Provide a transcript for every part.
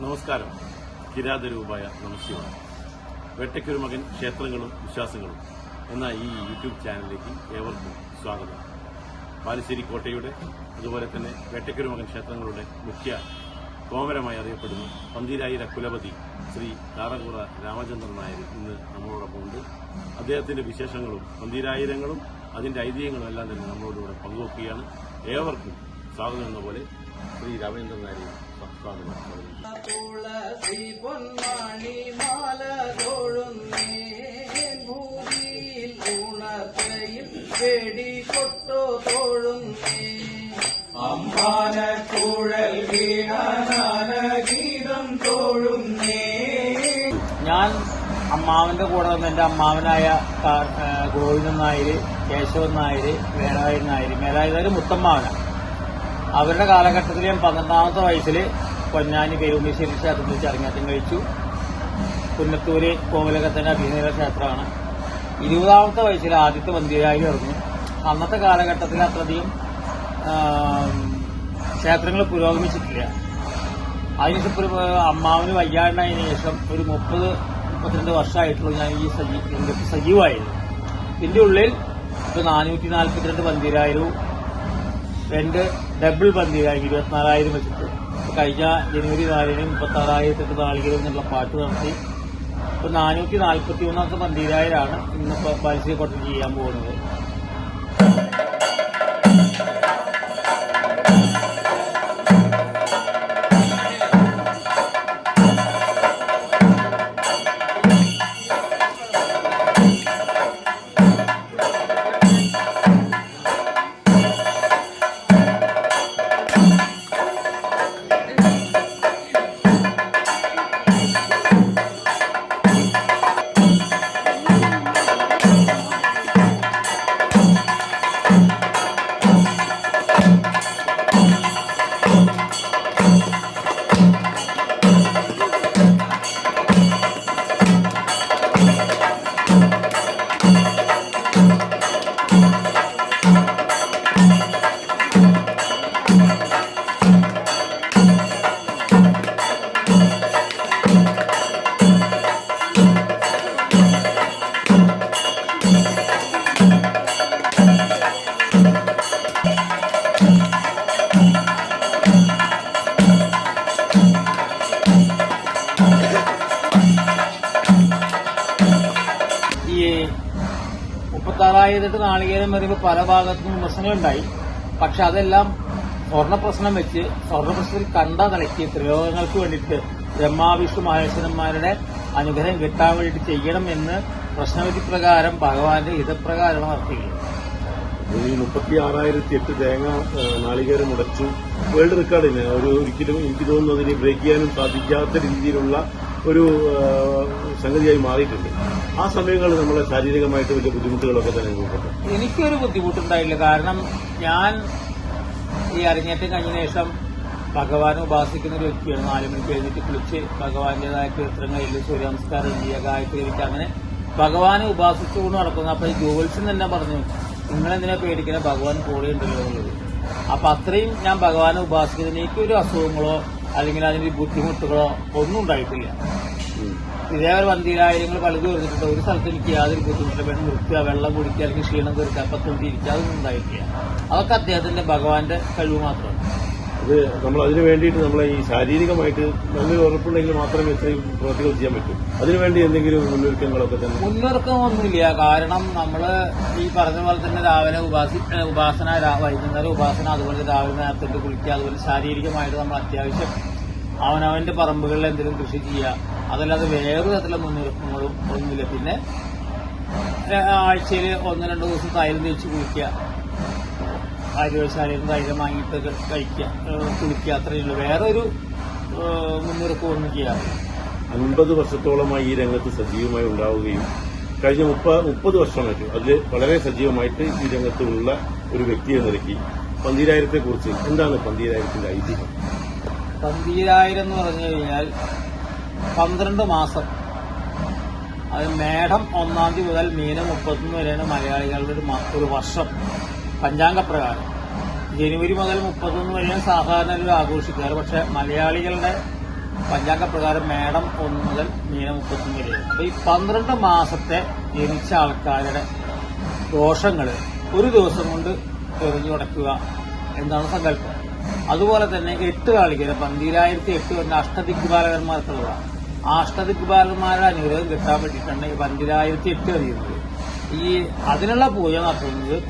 നമസ്കാരം. കിരാതരൂപായ നമസ്കാരം. വേട്ടയ്ക്കൊരു മകൻ ക്ഷേത്രങ്ങളും വിശ്വാസങ്ങളും. എന്ന ഈ യൂട്യൂബ് ചാനലിലേക്ക് ഏവർക്കും സ്വാഗതം. പാലശ്ശേരി കോട്ടയുടെ അതുപോലെ തന്നെ വേട്ടയ്ക്കൊരു മകൻ ക്ഷേത്രങ്ങളുടെ മുഖ്യ കോമരമായി അറിയപ്പെടുന്ന പന്തീരായിര കുലപതി ശ്രീ കാറകുറ രാമചന്ദ്രൻ നായർ ഇന്ന് നമ്മളോടൊപ്പം ഉണ്ട്. അദ്ദേഹത്തിന്റെ വിശേഷങ്ങളും പന്തീരായിരങ്ങളും അതിന്റെ ഐതിഹ്യങ്ങളും എല്ലാം തന്നെ നമ്മളോടുകൂടെ പങ്കുവെക്കുകയാണ്. ഏവർക്കും സ്വാഗതം എന്ന പോലെ ശ്രീ രാമചന്ദ്രൻ നായരെ സ്വാഗതം സ്വാഗതം തുളസി പൊന്മാണി മാല തോഴുന്നേ ഭൂരിയിൽ ഉണർച്ചയിൽ വെടി കൊട്ടോ തോഴുന്നേ. അമ്പാനക്കുഴൽ വീണാന ഗീതം തോഴുന്നേ. ഞാൻ അമ്മാവന്റെ കൂടെ വന്ന് എന്റെ അമ്മാവനായ ഗോവിന്ദൻ നായര് കേശവൻ നായര് വേലായുധൻ നായര് മേലായുധര് മുത്തമ്മാവനാണ്. അവരുടെ കാലഘട്ടത്തിൽ ഞാൻ പന്ത്രണ്ടാമത്തെ വയസ്സിൽ പൊന്നാനി പെരുമ്പശ്ശേരി ക്ഷേത്രത്തിൽ വെച്ച് അരങ്ങേറ്റം കഴിച്ചു. പുന്നത്തൂര് കോവിലകത്തിന്റെ അഭിനയ ക്ഷേത്രമാണ്. ഇരുപതാമത്തെ വയസ്സിൽ ആദ്യത്തെ മന്ദിരായി ഇറങ്ങി അന്നത്തെ കാലഘട്ടത്തിൽ അത്രയധികം ക്ഷേത്രങ്ങൾ പുരോഗമിച്ചിട്ടില്ല. അതിനുശേഷം അമ്മാവിന് വയ്യാണ്ടായതിനു ശേഷം ഒരു മുപ്പത് മുപ്പത്തിരണ്ട് വർഷമായിട്ടുള്ളൂ ഞാൻ ഈ സജീ സജീവമായിരുന്നു ഇതിന്റെ ഉള്ളിൽ ഇപ്പൊ നാനൂറ്റി നാൽപ്പത്തിരണ്ട് പന്തിരായിരവും രണ്ട് ഡബിൾ പന്തിരായിരം ഇരുപത്തിനാലായിരം വെച്ചിട്ട്. കഴിഞ്ഞ ജനുവരി നാലിന് മുപ്പത്തി ആറായിരത്തെട്ട് നാളികരും എന്നുള്ള പാട്ട് നടത്തി. ഇപ്പൊ നാനൂറ്റി നാൽപ്പത്തി മൂന്നാമത്തെ പന്തിരായിരമാണ് ഇന്നിപ്പോ ബാലശ്ശേരിക്കോട്ടം ചെയ്യാൻ പോകുന്നത്. ഈ മുപ്പത്താറായിരത്തി നാളികേരം വരുമ്പോൾ പല ഭാഗത്തും വിമർശനങ്ങളുണ്ടായി. പക്ഷെ അതെല്ലാം സ്വർണ പ്രശ്നം വെച്ച് സ്വർണ പ്രശ്നത്തിൽ കണ്ട നിലയ്ക്ക് പ്രയോഗങ്ങൾക്ക് വേണ്ടിയിട്ട് ബ്രഹ്മാവിഷ്ണു മഹേശ്വരന്മാരുടെ അനുഗ്രഹം കിട്ടാൻ വേണ്ടിയിട്ട് ചെയ്യണം എന്ന് പ്രശ്നവിധി പ്രകാരം ഭഗവാന്റെ ഹിതപ്രകാരമാണ് നടത്തിയത് ഈ എട്ട് തേങ്ങ നാളികേരം മുടച്ചു വേൾഡ് റെക്കോർഡിന് ഒരു ഒരിക്കലും എനിക്ക് തോന്നുന്നു അതിന് ബ്രേക്ക് ചെയ്യാനും സാധിക്കാത്ത രീതിയിലുള്ള ഒരു സംഗതിയായി മാറിയിട്ടുണ്ട്. ആ സമയങ്ങളിൽ നമ്മളെ ശാരീരികമായിട്ട് വലിയ ബുദ്ധിമുട്ടുകളൊക്കെ തന്നെ അനുഭവപ്പെട്ടു. എനിക്കൊരു ബുദ്ധിമുട്ടുണ്ടായില്ല. കാരണം ഞാൻ ഈ അരങ്ങേറ്റം കഴിഞ്ഞ ശേഷം ഭഗവാനെ ഉപാസിക്കുന്ന ഒരു വ്യക്തിയാണ് നാല് മണിക്ക് എഴുന്നേറ്റ് കുളിച്ച് ഭഗവാന്റേതായ കീർത്തനങ്ങളിൽ സൂര്യനമസ്കാരം ചെയ്യുക ഗായത്രി എനിക്ക് അങ്ങനെ ഭഗവാനെ ഉപാസിച്ചുകൊണ്ട് നടക്കുന്നു. അപ്പൊ ഈ ജോത്സ്യം തന്നെ പറഞ്ഞു നിങ്ങളെന്തിനാ പേടിക്കുന്നത് ഭഗവാൻ കൂടെ ഉണ്ടല്ലോ എന്നുള്ളത്. അപ്പൊ അത്രയും ഞാൻ ഭഗവാനെ ഉപാസിക്കുന്നതിന് എനിക്കൊരു അസുഖങ്ങളോ അല്ലെങ്കിൽ അതിന്റെ ബുദ്ധിമുട്ടുകളോ ഒന്നും ഉണ്ടായിട്ടില്ല. ഇതേപോലെ വന്തിയിലായിരങ്ങൾ പലതും വരുന്നിട്ടുണ്ട് ഒരു സ്ഥലത്ത് എനിക്ക് യാതൊരു ബുദ്ധിമുട്ടില്ല. വെള്ളം നിർത്തുക വെള്ളം കുടിക്കുക അല്ലെങ്കിൽ ക്ഷീണം തീർക്കുക അപ്പം തൊണ്ടിരിക്കുക അതൊന്നും ഉണ്ടായിട്ടില്ല. അതൊക്കെ അദ്ദേഹത്തിന്റെ ഭഗവാന്റെ കഴിവ് മാത്രമാണ്. അത് നമ്മൾ അതിനു വേണ്ടിയിട്ട് നമ്മളെ ഈ ശാരീരികമായിട്ട് നല്ലൊരു ഉറപ്പുണ്ടെങ്കിൽ മാത്രമേ ഇത്രയും പ്രവൃത്തികൾ ചെയ്യാൻ പറ്റൂ. അതിനുവേണ്ടി എന്തെങ്കിലും മുന്നൊരുക്കങ്ങളൊക്കെ തന്നെ? മുന്നൊരുക്കമൊന്നുമില്ല കാരണം നമ്മൾ ഈ പറഞ്ഞ പോലെ തന്നെ രാവിലെ ഉപാസി ഉപാസന വൈകുന്നേരം ഉപാസന അതുപോലെ രാവിലെ നേരത്തെ കുളിക്കുക അതുപോലെ ശാരീരികമായിട്ട് നമ്മൾ അത്യാവശ്യം അവനവന്റെ പറമ്പുകളിൽ എന്തെങ്കിലും കൃഷി ചെയ്യുക. അതല്ലാതെ വേറെ തരത്തിലുള്ള മുന്നൊരുക്കങ്ങളും ഒന്നുമില്ല. പിന്നെ ആഴ്ചയിൽ ഒന്ന് രണ്ട് ദിവസം തൈലം തേച്ച് കുളിക്കുക. ആര്യവശാലയിൽ നിന്ന് തൈലം വാങ്ങിയിട്ട് കഴിക്കുക. കുളിക്കുക അത്രയേ ഉള്ളൂ. വേറെ ഒരു മുന്നൊരുക്കം ഒന്നും ചെയ്യാറില്ല അൻപത് വർഷത്തോളമായി ഈ രംഗത്ത് സജീവമായി ഉണ്ടാവുകയും കഴിഞ്ഞ മുപ്പ മുപ്പത് വർഷമായിട്ട് അതിൽ വളരെ സജീവമായിട്ട് ഈ രംഗത്തുള്ള ഒരു വ്യക്തി എന്ന നിലയ്ക്ക് പന്തീരായിരത്തെ കുറിച്ച് എന്താണ് പന്തീരായിരത്തിന്റെ ഐതിഹ്യം? പന്തീരായിരം എന്ന് പറഞ്ഞു കഴിഞ്ഞാൽ പന്ത്രണ്ട് മാസം. അത് മേടം ഒന്നാം തീയതി മുതൽ മീനം മുപ്പത്തൊന്ന് വരെയാണ് മലയാളികളുടെ ഒരു വർഷം. പഞ്ചാംഗപ്രകാരം. ജനുവരി മുതൽ മുപ്പത്തൊന്ന് വരെയാണ് സാധാരണ ആഘോഷിക്കാറ്. പക്ഷെ മലയാളികളുടെ പഞ്ചാംഗ പ്രകാരം മേടം ഒന്ന് മുതൽ മീന മുപ്പത്തൊന്ന് വരെ അപ്പൊ ഈ പന്ത്രണ്ട് മാസത്തെ ജനിച്ച ആൾക്കാരുടെ ദോഷങ്ങൾ ഒരു ദിവസം കൊണ്ട് തെറിഞ്ഞു കൊടുക്കുക എന്നാണ് സങ്കല്പം. അതുപോലെ തന്നെ എട്ട് കാളിക്കര പന്തിരായിരത്തി എട്ട് വരുന്ന അഷ്ടദിഗ്ബാലകന്മാർക്കുള്ളതാണ്. ആ അഷ്ടദിഗ്ബാലന്മാരുടെ അനുഗ്രഹം കിട്ടാൻ വേണ്ടിയിട്ടാണ് ഈ പന്തിരായിരത്തി എട്ട് എറിയുന്നത് ഈ അതിനുള്ള പൂജ നടത്തുന്നത്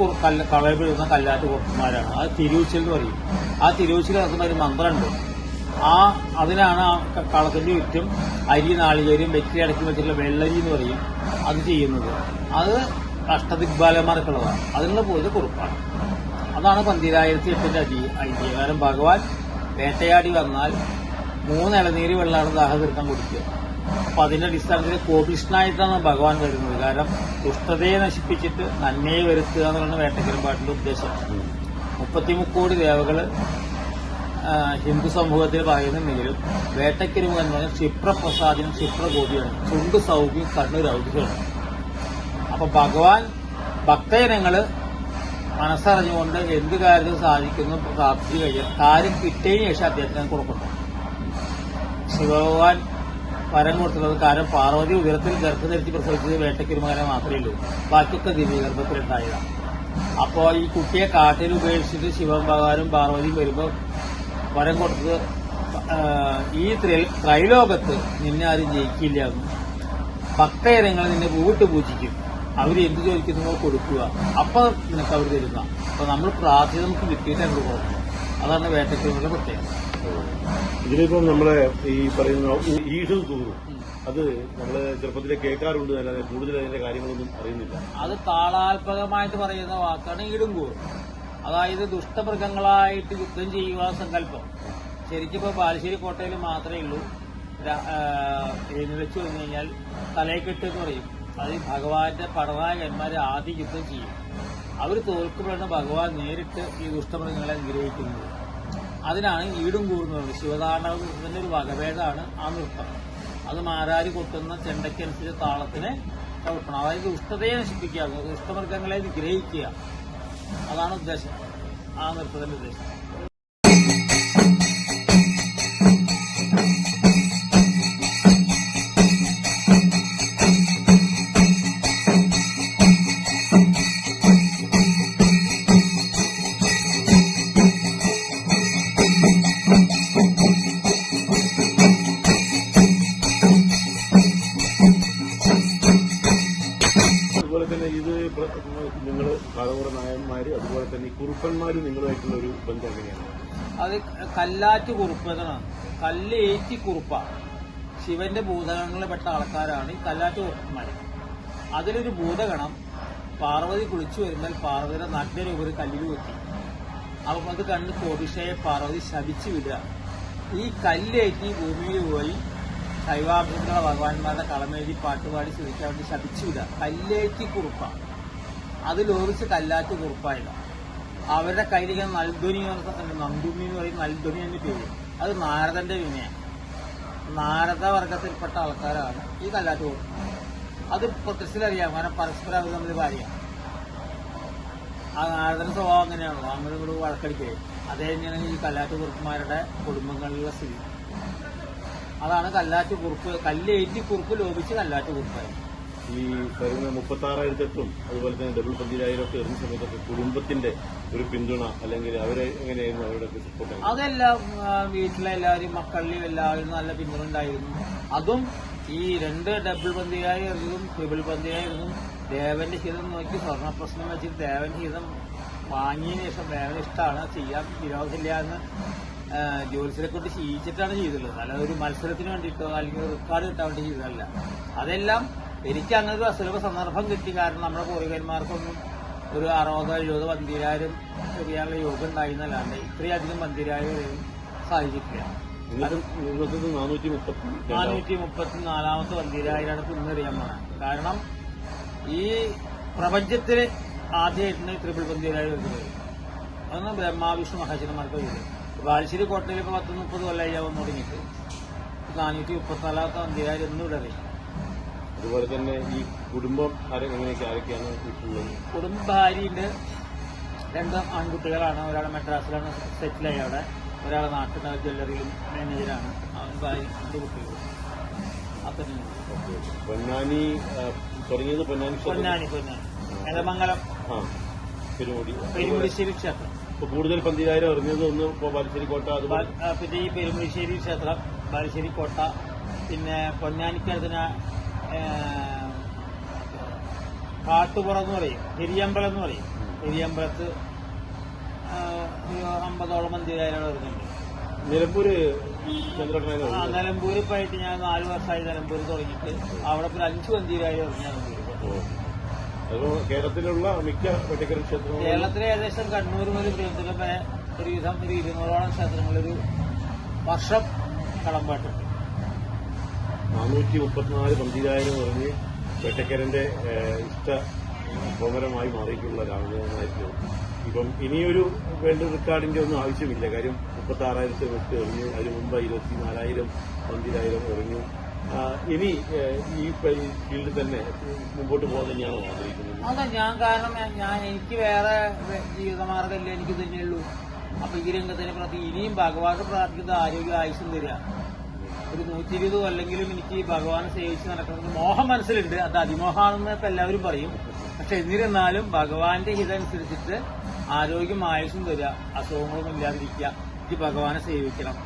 കളയിൽ വീഴുന്ന കല്ലാറ്റ് കുറുപ്പന്മാരാണ് അത് തിരുവച്ചിൽ എന്ന് പറയും. ആ തിരുവച്ചിൽ നടത്തുന്ന ഒരു മന്ത്രമുണ്ട്. ആ അതിനാണ് ആ കളത്തിന്റെ ചുറ്റും അരി നാളികേരും വെറ്റി അടക്കി വെച്ചിട്ടുള്ള വെള്ളരി എന്ന് പറയും അത് ചെയ്യുന്നത്. അത് അഷ്ടദിഗ്ബാലന്മാർക്കുള്ളതാണ്. അതിനുള്ള പൂജ കുറുപ്പാണ്. അതാണ് പന്തിരായിരത്തി എട്ടിന്റെ അതി ഐതിഹ്യകാരം ഭഗവാൻ വേട്ടയാടി വന്നാൽ മൂന്ന് വെള്ളമാണ് ദാഹ തീർക്കാൻ കുടിക്കുക. അപ്പൊ അതിന്റെ അടിസ്ഥാനത്തിൽ കോപിഷ്ണായിട്ടാണ് ഭഗവാൻ വരുന്നത്. കാരണം ദുഷ്ടതയെ നശിപ്പിച്ചിട്ട് നന്മയെ വരുത്തുക എന്നുള്ളതാണ് വേട്ടക്കരം പാട്ടിന്റെ ഉദ്ദേശം. മുപ്പത്തിമുക്കോടി ദേവകൾ ഹിന്ദു സമൂഹത്തിൽ പറയുന്നുണ്ടെങ്കിലും വേട്ടക്കരിമ എന്ന് പറഞ്ഞാൽ ക്ഷിപ്രപ്രസാദിനും ക്ഷിപ്രഗോപിയാണ് ചുണ്ട് സൗഖ്യം കണ്ണു രൗദ്യമാണ് അപ്പൊ ഭഗവാൻ ഭക്തജനങ്ങൾ മനസ്സറിഞ്ഞുകൊണ്ട് എന്ത് കാര്യത്തിൽ സാധിക്കുന്നു പ്രാർത്ഥിച്ചു കഴിഞ്ഞാൽ കാര്യം കിട്ടിയതിനു ശേഷം അദ്ദേഹത്തിന് കൊടുക്കുന്നു ശിവഭഗവാൻ വരം കൊടുത്തുള്ളത് കാരണം പാർവതി ഉയരത്തിൽ ഗർഭം ധരിച്ച് പ്രസവിച്ചത് വേട്ടക്കിരുമകനെ മാത്രമേ ഉള്ളൂ. ബാക്കിയൊക്കെ ദിവ്യഗർഭത്തിലുണ്ടായതാണ് അപ്പോൾ ഈ കുട്ടിയെ കാട്ടിൽ ഉപേക്ഷിച്ചിട്ട് ശിവൻ ഭഗവാനും പാർവതിയും വരുമ്പോൾ വരം കൊടുത്തത് ഈ ത്രി- ത്രൈലോകത്ത് നിന്നെ ആരും ജയിക്കില്ല എന്ന്. ഭക്തജനങ്ങൾ നിന്നെ പൂവിട്ട് പൂജിക്കും. അവർ എന്ത് ചോദിക്കുന്നോ കൊടുക്കുക. അപ്പൊ നിനക്ക് അവർ തരുന്ന അപ്പൊ നമ്മൾ പ്രാർത്ഥന നമുക്ക് കിട്ടിയിട്ടുണ്ട് കൊടുക്കണം അതാണ് വേട്ടക്കിരുമകളുടെ പ്രത്യേകത. ഇതിലിപ്പം നമ്മളെ ഈ പറയുന്ന ഈഷു തൂറും അത് നമ്മൾ ചെറുപ്പത്തിലെ കേൾക്കാറുണ്ട് അല്ലാതെ കൂടുതൽ അതിന്റെ കാര്യങ്ങളൊന്നും അറിയുന്നില്ല. അത് താളാത്മകമായിട്ട് പറയുന്ന വാക്കാണ് ഇടുങ്കൂർ അതായത് ദുഷ്ടമൃഗങ്ങളായിട്ട് യുദ്ധം ചെയ്യുക സങ്കല്പം. ശരിക്കും പാലശ്ശേരി ബാലുശ്ശേരി കോട്ടയിൽ മാത്രമേ ഉള്ളൂ. എഴുന്നള്ളിച്ചു വന്നു കഴിഞ്ഞാൽ തലയെക്കെട്ട് എന്ന് പറയും. അത് ഭഗവാന്റെ പടനായകന്മാർ ആദ്യം യുദ്ധം ചെയ്യും. അവർ തോൽക്കുമ്പോഴാണ് ഭഗവാൻ നേരിട്ട് ഈ ദുഷ്ടമൃഗങ്ങളെ നിഗ്രഹിക്കുന്നത് അതിനാണ് ഈടും കൂടുന്നത് ശിവതാണ്ഡവത്തിന്റെ ഒരു വകഭേദമാണ് ആ നൃത്തം. അത് മാരാരി കൊട്ടുന്ന ചെണ്ടയ്ക്കനുസരിച്ച് താളത്തിനെ ചവിട്ടണം അതായത് ദുഷ്ടതയെ നശിപ്പിക്കുക ദുഷ്ടമൃഗങ്ങളെ നിഗ്രഹിക്കുക അതാണ് ഉദ്ദേശം. ആ നൃത്തത്തിന്റെ ഉദ്ദേശം. ഈ നിങ്ങളുമായിട്ടുള്ള ഒരു ബന്ധം എങ്ങനെയാണ്? അത് കല്ലാറ്റ് കുറുപ്പതാണ് കല്ല് ഏറ്റി കുറുപ്പ. ശിവന്റെ ഭൂതഗണങ്ങളിൽപ്പെട്ട ആൾക്കാരാണ് ഈ കല്ലാറ്റ് കുറുപ്പന്മാർ അതിലൊരു ഭൂതഗണം പാർവതി കുളിച്ചു വരുമ്പോൾ പാർവതിയുടെ നഗ്നരൂപര് കല്ലിൽ വെത്തി അപ്പം അത് കണ്ട് കോപിഷയെ പാർവതി ശപിച്ചു വിടുക. ഈ കല്ലേറ്റി ഭൂമിയിൽ പോയി ശൈവാഭ്യന്തര ഭഗവാന്മാരുടെ കളമെഴുതി പാട്ടുപാടി ശ്രദ്ധിക്കാൻ വേണ്ടി ശപിച്ചു വിടുക. കല്ലേറ്റി കുറുപ്പ. അത് ലോപിച്ച് കല്ലാറ്റ് കുറുപ്പായില്ല അവരുടെ കയ്യിലിരിക്കുന്ന നൽധ്വനി നന്ദുമി എന്ന് പറയും നൽധ്വനി എന്ന് പേര്. അത് നാരദന്റെ വിനയാണ് നാരദ വർഗത്തിൽപ്പെട്ട ആൾക്കാരാണ്. ഈ കല്ലാറ്റ് അത് പ്രത്യക്ഷത്തിലറിയാം. കാരണം പരസ്പരം അവർ തമ്മിൽ ഭാര്യയാണ് ആ നാരദന സ്വഭാവം അങ്ങനെയാണല്ലോ. അങ്ങനെ ഇവിടെ വഴക്കടിക്കുകയും അതേ തന്നെയാണ് ഈ കല്ലാറ്റ് കുറുപ്പുമാരുടെ കുടുംബങ്ങളിലുള്ള സ്ഥിതി. അതാണ് കല്ലാറ്റ് കുറുപ്പ്. കല്ലേറ്റി കുറുപ്പ് ലോപിച്ച് കല്ലാറ്റ് കുറുപ്പായി. ഈ വരുന്ന മുപ്പത്താറായിരത്തെട്ടും അതുപോലെ തന്നെ ഡബിൾ പതിനായിരം ഒക്കെ സമയത്തൊക്കെ കുടുംബത്തിന്റെ ഒരു പിന്തുണ അല്ലെങ്കിൽ അവരെ എങ്ങനെയായിരുന്നു അവരുടെ സപ്പോർട്ട് അതെല്ലാം ആ, വീട്ടിലെ എല്ലാവരും മക്കളിലും എല്ലാവരും നല്ല പിന്തുണ ഉണ്ടായിരുന്നു. അതും ഈ രണ്ട് ഡബിൾ പന്തിയായിരുന്നതും ട്രിബിൾ പന്തിയായിരുന്നതും ദേവന്റെ ഹിതം നോക്കി സ്വർണ പ്രശ്നം വെച്ചിട്ട് ദേവന്റെ ഹിതം വാങ്ങിയതിനു ശേഷം ദേവന് ഇഷ്ടമാണ് ചെയ്യാൻ വിരോധമില്ല എന്ന് ജോലിസിനെ കൊണ്ട് ചെയ്യിച്ചിട്ടാണ് ചെയ്തിട്ടുള്ളത് അല്ലാതെ ഒരു മത്സരത്തിന് വേണ്ടിയിട്ടോ അല്ലെങ്കിൽ റെക്കോർഡ് കിട്ടാൻ വേണ്ടി ചെയ്തതല്ല. അതെല്ലാം എനിക്ക് അങ്ങനെ ഒരു അസുലഭ സന്ദർഭം കിട്ടി. കാരണം നമ്മുടെ പൂർവികന്മാർക്കൊന്നും ഒരു അറുപതോ എഴുപത് പന്തിരായിരം എറിയാനുള്ള യോഗം ഉണ്ടായിരുന്നല്ലാണ്ട് ഇത്രയധികം പന്തിരായിരം എറിയാൻ സാധിച്ചിട്ടില്ല. നാനൂറ്റി മുപ്പത്തി മുപ്പത്തി നാലാമത്തെ പന്തിരായിരമാണ് പിന്നറിയാൻ പോണത്. കാരണം ഈ പ്രപഞ്ചത്തിൽ ആദ്യമായിട്ടാണ് ത്രിപിൾ പന്തിരായിരം അതൊന്ന് ബ്രഹ്മാവിഷ്ണു മഹേശ്വരന്മാർക്ക് ചെയ്തത് ബാലുശ്ശേരി കോട്ടയിൽ പത്ത് മുപ്പത് കൊല്ലമായി വന്നു തുടങ്ങിയിട്ട്. നാനൂറ്റി മുപ്പത്തിനാലാമത്തെ പന്തിരായിരം ഇന്ന് ഇവിടെ എറിയും അതുപോലെ തന്നെ ഈ കുടുംബം ആരെ എങ്ങനെയൊക്കെ ആരൊക്കെയാണ് വീട്ടിലുള്ളത് കുടുംബ? ഭാര്യയുണ്ട് രണ്ട് ആൺകുട്ടികളാണ്. ഒരാൾ മദ്രാസിലാണ് സെറ്റിലായി അവിടെ. ഒരാൾ നാട്ടിലെ ജ്വല്ലറിയിലും മാനേജറാണ്. അവൻ ഭാര്യ രണ്ട് കുട്ടികൾ പൊന്നാനി തുടങ്ങിയത് പൊന്നാനി പൊന്നാനി പൊന്നാനി. എലമംഗലം ആ പെരുമുടി. പെരുമുടിശ്ശേരി ക്ഷേത്രം. ഇപ്പൊ കൂടുതൽ പന്തിരായിരം അറിഞ്ഞത് ഒന്ന് ഇപ്പൊ ബാലുശ്ശേരി കോട്ട അത് പിന്നെ ഈ പെരുമുടിശ്ശേരി ക്ഷേത്രം ബാലുശ്ശേരി കോട്ട പിന്നെ പൊന്നാനിക്കടുത്തിന് കാട്ടുപുറം എന്ന് പറയും. പെരിയമ്പലം എന്ന് പറയും. പെരിയമ്പലത്ത് ഒരു അമ്പതോളം മന്ദിരായാലും വരുന്നുണ്ട്. നിലമ്പൂര് ആ നിലമ്പൂര് പോയിട്ട് ഞാൻ നാല് വർഷമായി നിലമ്പൂര് തുടങ്ങിയിട്ട് അവിടെ ഒരു അഞ്ച് മന്ദിരായാലും ഇറങ്ങി നിലമ്പൂര്. കേരളത്തിലുള്ള മിക്ക വെട്ടിക്കൽ ക്ഷേത്രങ്ങളും. കേരളത്തിലെ ഏകദേശം കണ്ണൂർ മുതൽ തിരുവനന്തപുരം വരെ ഒരു വിധം ഒരു ഇരുന്നൂറോളം ക്ഷേത്രങ്ങളൊരു വർഷം കടമ്പാട്ടുണ്ട്. നാനൂറ്റി മുപ്പത്തിനാല് പന്തിരായിരം പറഞ്ഞ് വെട്ടക്കരന്റെ ഇഷ്ട ഭവനമായി മാറിയിട്ടുള്ള രാമചന്ദ്രനായിരുന്നു ഇപ്പം ഇനിയൊരു വേൾഡ് റെക്കോർഡിന്റെ ഒന്നും ആവശ്യമില്ല. കാര്യം മുപ്പത്തി ആറായിരത്തി വെട്ട് എറിഞ്ഞു അതിന് മുമ്പ് ഇരുപത്തിനാലായിരം പന്തിരായിരം എറിഞ്ഞു. ഇനി ഈ ഫീൽഡിൽ തന്നെ മുമ്പോട്ട് പോകാൻ തന്നെയാണ് ആഗ്രഹിക്കുന്നത്. അതെ ഞാൻ കാരണം ഞാൻ- എനിക്ക് വേറെ ജീവിതമാർഗമില്ല എനിക്ക് തന്നെയുള്ളൂ അപ്പൊ ഈ രംഗത്തിനെ പ്രതി ഇനിയും ഭഗവാന് പ്രാർത്ഥിക്കുന്ന ആരോഗ്യ ആവശ്യം തരിക. ഒരു നൂറ്റി ഇരുപത് കൊല്ലെങ്കിലും എനിക്ക് ഭഗവാനെ സേവിച്ച് നടക്കണമെന്ന് മോഹം മനസ്സിലുണ്ട്. അത് അതിമോഹമാണെന്ന് ഇപ്പൊ എല്ലാവരും പറയും. പക്ഷെ എന്നിരുന്നാലും ഭഗവാന്റെ ഹിതമനുസരിച്ചിട്ട് ആരോഗ്യം ആയുസും തരിക അസുഖങ്ങളും ഇല്ലാതിരിക്കുക. എനിക്ക് ഭഗവാനെ സേവിക്കണം.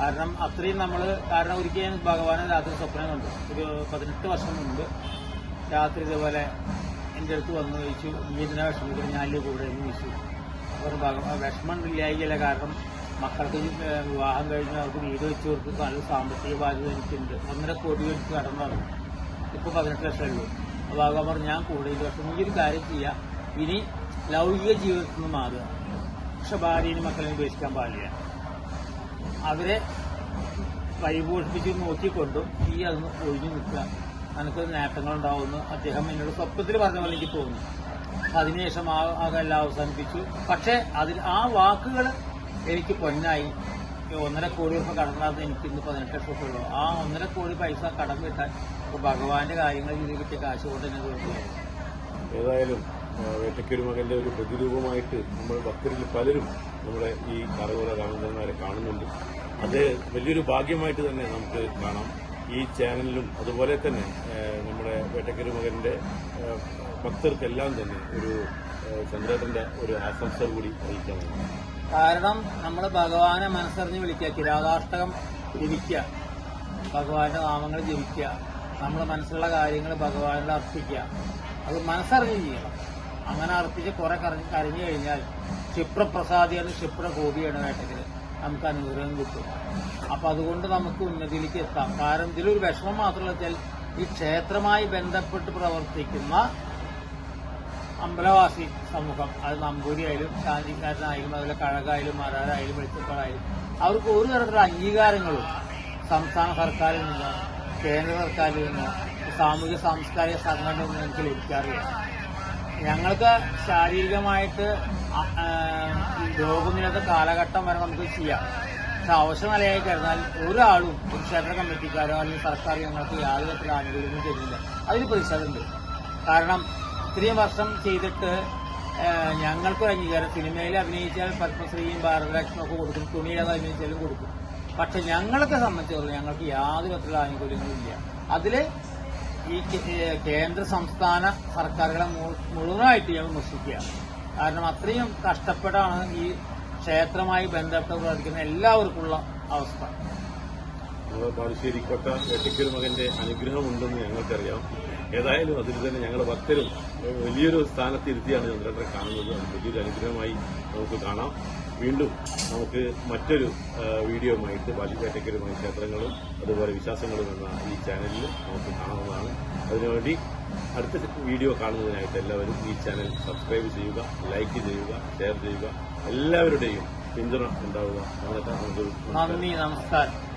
കാരണം അത്രയും നമ്മൾ കാരണം ഒരിക്കൽ ഞാൻ ഭഗവാനെ രാത്രി സ്വപ്നം കണ്ടു. ഒരു പതിനെട്ട് വർഷം മുമ്പ് രാത്രി ഇതേപോലെ എന്റെ അടുത്ത് വന്നു ചോദിച്ചു നീ ഇതിനെ വിഷമിക്കണം? ഞാനിൽ കൂടെ? എന്ന് ചോദിച്ചു. അവർ ഭഗവാൻ വിഷമം ഇല്ലായില്ല കാരണം മക്കൾക്ക് വിവാഹം കഴിഞ്ഞ് അവർക്ക് വീട് വെച്ച് കൊടുക്കുക നല്ല സാമ്പത്തിക ബാധ്യത എനിക്കുണ്ട്. ഒന്നര കോടി വെച്ച് കടന്നു ഇപ്പൊ പതിനെട്ട് ലക്ഷം ഉള്ളൂ. അപ്പൊ ആകാൻ പറഞ്ഞു ഞാൻ കൂടുതൽ വർഷം ഈ ഒരു കാര്യം ചെയ്യാം. ഇനി ലൗകിക ജീവിതത്തിൽ നിന്ന് മാറുക. പക്ഷെ ഭാര്യയും മക്കളെ ഉപേക്ഷിക്കാൻ പാടില്ല. അവരെ വൈപോഷിപ്പിച്ച് നോക്കിക്കൊണ്ടും ഈ അതൊന്ന് ഒഴിഞ്ഞു നിൽക്കുക. നിനക്ക് നേട്ടങ്ങളുണ്ടാവുമെന്ന് അദ്ദേഹം എന്നോട് സ്വപ്നത്തിൽ പറഞ്ഞ പോലെ എനിക്ക് തോന്നി അതിനുശേഷം ആ അതെല്ലാം അവസാനിപ്പിച്ചു. പക്ഷെ അതിൽ ആ വാക്കുകൾ എനിക്ക് പൊന്നായി. ഒന്നര കോടി രൂപ കടന്നാന്ന് എനിക്ക് ഇന്ന് പതിനെട്ട് ലക്ഷം ഉള്ളൂ. ആ ഒന്നര കോടി പൈസ കടം കിട്ടാൻ ഇപ്പൊ ഭഗവാന്റെ കാര്യങ്ങൾ ചെയ്ത് കിട്ടിയ കാശ് കൊണ്ട് തന്നെ ഏതായാലും വേട്ടയ്ക്കൊരു മകന്റെ ഒരു പ്രതിരൂപമായിട്ട് നമ്മൾ ഭക്തരിൽ പലരും നമ്മുടെ ഈ കറകുറ രാമചന്ദ്രന്മാരെ കാണുന്നുണ്ട്. അത് വലിയൊരു ഭാഗ്യമായിട്ട് തന്നെ നമുക്ക് കാണാം. ഈ ചാനലിലും അതുപോലെ തന്നെ നമ്മുടെ വേട്ടയ്ക്കൊരു മകന്റെ ഭക്തർക്കെല്ലാം തന്നെ ഒരു ചന്ദ്രേട്ടന്റെ ഒരു ആശംസ കൂടി അറിയിക്കാനാണ്. കാരണം നമ്മൾ ഭഗവാനെ മനസ്സറിഞ്ഞ് വിളിക്കുക കിരാതാഷ്ടകം ജപിക്കുക ഭഗവാന്റെ നാമങ്ങൾ ജപിക്കുക നമ്മുടെ മനസ്സിലുള്ള കാര്യങ്ങൾ ഭഗവാനിൽ അർപ്പിക്കുക. അത് മനസ്സറിഞ്ഞ് ചെയ്യണം. അങ്ങനെ അർപ്പിച്ച് കുറെ കറിഞ്ഞ് കരഞ്ഞു കഴിഞ്ഞാൽ ക്ഷിപ്രപ്രസാദിയാണ് ക്ഷിപ്രകോപിയാണ് വേട്ടത്തിൽ നമുക്ക് അനുഗ്രഹം കിട്ടും. അപ്പൊ അതുകൊണ്ട് നമുക്ക് ഉന്നതിയിലേക്ക് എത്താം. കാരണം ഇതിലൊരു വിഷമം മാത്രമല്ല ഈ ക്ഷേത്രമായി ബന്ധപ്പെട്ട് പ്രവർത്തിക്കുന്ന അമ്പലവാസി സമൂഹം. അത് നമ്പൂരിയായാലും ശാന്തിക്കാരനായാലും അതുപോലെ കഴകായാലും മരാരായാലും വെളിച്ചപ്പാടായാലും അവർക്ക് ഒരു തരത്തിലുള്ള അംഗീകാരങ്ങളും സംസ്ഥാന സർക്കാരിൽ നിന്നോ കേന്ദ്ര സർക്കാരിൽ നിന്നോ സാമൂഹ്യ സാംസ്കാരിക സംഘടനയിൽ നിന്നും എനിക്ക് ലഭിക്കാറില്ല. ഞങ്ങൾക്ക് ശാരീരികമായിട്ട് രോഗമില്ലാത്ത കാലഘട്ടം വരെ നമുക്ക് ചെയ്യാം. പക്ഷെ അവശ്യ നിലയായി കഴിഞ്ഞാൽ ഒരാളും ഒരു ക്ഷേത്ര കമ്മിറ്റിക്കാരോ അല്ലെങ്കിൽ സർക്കാർ ഞങ്ങൾക്ക് യാതൊരു തരത്തിലുള്ള ആനുകൂല്യങ്ങളും തരുന്നില്ല. അതിന് പ്രതിഷേധമുണ്ട് കാരണം ഇത്രയും വർഷം ചെയ്തിട്ട് ഞങ്ങൾക്കൊരു അംഗീകാരം സിനിമയിൽ അഭിനയിച്ചാൽ പത്മശ്രീയും ഭാരതരാക്ഷനും ഒക്കെ കൊടുക്കും തുണിയിലത് അഭിനയിച്ചാലും കൊടുക്കും. പക്ഷെ ഞങ്ങളൊക്കെ സംബന്ധിച്ചിടത്തോളം ഞങ്ങൾക്ക് യാതൊരു തരത്തിലുള്ള ആനുകൂല്യങ്ങളും ഇല്ല. അതിൽ ഈ കേന്ദ്ര സംസ്ഥാന സർക്കാരുകളെ മുഴുവനായിട്ട് ഞങ്ങൾ വിമർശിക്കുക കാരണം അത്രയും കഷ്ടപ്പെട്ടാണ് ഈ ക്ഷേത്രമായി ബന്ധപ്പെട്ട് പ്രവർത്തിക്കുന്ന എല്ലാവർക്കുമുള്ള അവസ്ഥ. ബാലുശ്ശേരിക്കോട്ട വെട്ടിക്കൊരു മകന്റെ അനുഗ്രഹമുണ്ടെന്ന് ഞങ്ങൾക്കറിയാം. ഏതായാലും അതിൽ തന്നെ ഞങ്ങളുടെ ഭക്തരും വലിയൊരു സ്ഥാനത്തിരുത്തിയാണ് ചന്ദ്രനെ കാണുന്നത്. വലിയൊരു അനുഗ്രഹമായി നമുക്ക് കാണാം. വീണ്ടും നമുക്ക് മറ്റൊരു വീഡിയോയുമായിട്ട് ബാലുവേട്ടയ്ക്കൊരു ക്ഷേത്രങ്ങളും അതുപോലെ വിശ്വാസങ്ങളും എന്ന ഈ ചാനലിൽ നമുക്ക് കാണാവുന്നതാണ്. അതിനുവേണ്ടി അടുത്ത വീഡിയോ കാണുന്നതിനായിട്ട് എല്ലാവരും ഈ ചാനൽ സബ്സ്ക്രൈബ് ചെയ്യുക ലൈക്ക് ചെയ്യുക ഷെയർ ചെയ്യുക. എല്ലാവരുടെയും പിന്തുണ ഉണ്ടാവുക. നന്ദി നമസ്കാരം.